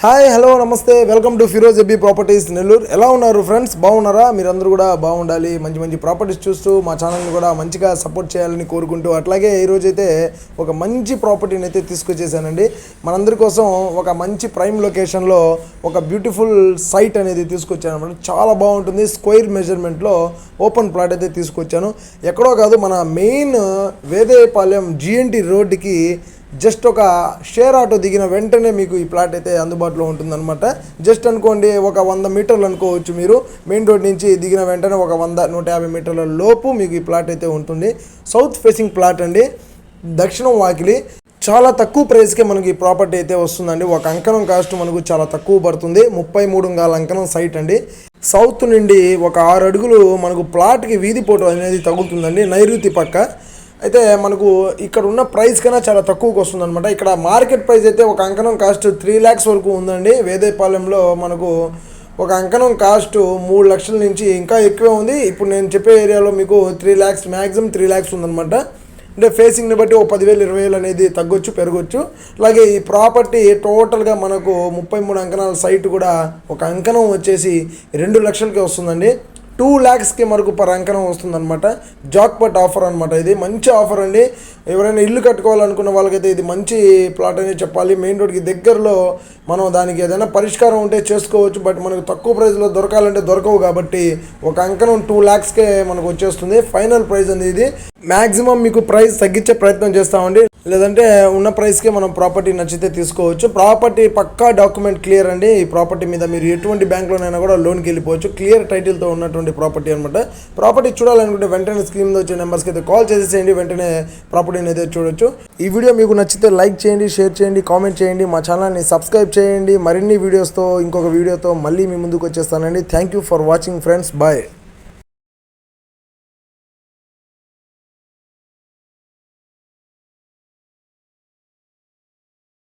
Hi hello namaste. Welcome to Firoz AB properties Nellore ఎలా ఉన్నారు friends బాగున్నారా? మీరందరూ కూడా బాగుండాలి. మంచి మంచి ప్రాపర్టీస్ చూస్తూ మా ఛానల్ని కూడా మంచిగా సపోర్ట్ చేయాలని కోరుకుంటూ అట్లాగే ఈరోజైతే ఒక మంచి ప్రాపర్టీని అయితే తీసుకొచ్చేసానండి. మనందరి కోసం ఒక మంచి ప్రైమ్ లొకేషన్లో ఒక బ్యూటిఫుల్ సైట్ అనేది తీసుకొచ్చాను. అనమాట చాలా బాగుంటుంది. స్క్వేర్ మెజర్మెంట్లో ఓపెన్ ప్లాట్ అయితే తీసుకొచ్చాను. ఎక్కడో కాదు మన మెయిన్ వేదేపాలెం జిఎన్టీ రోడ్డుకి జస్ట్ ఒక షేర్ ఆటో దిగిన వెంటనే మీకు ఈ ప్లాట్ అయితే అందుబాటులో ఉంటుందన్నమాట. జస్ట్ అనుకోండి ఒక వంద మీటర్లు అనుకోవచ్చు మీరు. మెయిన్ రోడ్ నుంచి దిగిన వెంటనే ఒక వంద నూట యాభై మీటర్ల లోపు మీకు ఈ ప్లాట్ అయితే ఉంటుంది. సౌత్ ఫేసింగ్ ప్లాట్ అండి. దక్షిణం వాకిలి. చాలా తక్కువ ప్రైస్కే మనకి ఈ ప్రాపర్టీ అయితే వస్తుందండి. ఒక అంకణం కాస్ట్ మనకు చాలా తక్కువ పడుతుంది. ముప్పై మూడు గాల అంకణం సైట్ అండి. సౌత్ నుండి ఒక ఆరు అడుగులు మనకు ప్లాట్కి వీధి పోటు అనేది తగులుతుందండి. నైరుతి పక్క. అయితే మనకు ఇక్కడ ఉన్న ప్రైస్ కన్నా చాలా తక్కువకు వస్తుందన్నమాట. ఇక్కడ మార్కెట్ ప్రైస్ అయితే ఒక అంకణం కాస్ట్ త్రీ ల్యాక్స్ వరకు ఉందండి. వేదేపాలెంలో మనకు ఒక అంకణం కాస్ట్ మూడు లక్షల నుంచి ఇంకా ఎక్కువే ఉంది. ఇప్పుడు నేను చెప్పే ఏరియాలో మీకు three lakhs maximum three lakhs ఉందన్నమాట. అంటే ఫేసింగ్ని బట్టి ఒక పదివేలు ఇరవై వేలు అనేది తగ్గొచ్చు పెరగొచ్చు. అలాగే ఈ ప్రాపర్టీ టోటల్గా మనకు ముప్పై మూడు అంకణాల సైట్ కూడా ఒక అంకణం వచ్చేసి రెండు లక్షలకి వస్తుందండి. టూ ల్యాక్స్కి మనకు పర్ అంకణం వస్తుందన్నమాట. జాక్పట్ ఆఫర్ అనమాట ఇది. మంచి ఆఫర్ అండి. ఎవరైనా ఇల్లు కట్టుకోవాలనుకున్న వాళ్ళకైతే ఇది మంచి ప్లాట్ అనేది చెప్పాలి. మెయిన్ రోడ్కి దగ్గరలో మనం దానికి ఏదైనా పరిష్కారం ఉంటే చేసుకోవచ్చు. బట్ మనకు తక్కువ ప్రైస్లో దొరకాలంటే దొరకవు కాబట్టి ఒక అంకనం టూ ల్యాక్స్కే మనకు వచ్చేస్తుంది. ఫైనల్ ప్రైస్ అనేది ఇది. మ్యాక్సిమం మీకు ప్రైస్ తగ్గించే ప్రయత్నం చేస్తామండి. లేదంటే ఉన్న ప్రైస్కే మనం ప్రాపర్టీ నచ్చితే తీసుకోవచ్చు. ప్రాపర్టీ పక్కా డాక్యుమెంట్ క్లియర్ అండి. ఈ ప్రాపర్టీ మీద మీరు ఎటువంటి బ్యాంక్లోనైనా కూడా లోన్కి వెళ్ళిపోవచ్చు. క్లియర్ టైటిల్తో ఉన్నటువంటి ప్రాపర్టీ అనమాట ప్రాపర్టీ చూడాలనుకుంటే వెంటనే స్క్రీన్ మీద వచ్చే నెంబర్స్కి అయితే కాల్ చేసేసేయండి. వెంటనే ప్రాపర్టీని అయితే చూడొచ్చు. ఈ వీడియో మీకు నచ్చితే లైక్ చేయండి షేర్ చేయండి కామెంట్ చేయండి. మా ఛానల్ని సబ్స్క్రైబ్ చేయండి. మరిన్ని వీడియోస్తో ఇంకొక వీడియోతో మళ్ళీ మీ ముందుకు వచ్చేస్తానండి. Thank you for watching friends. Bye.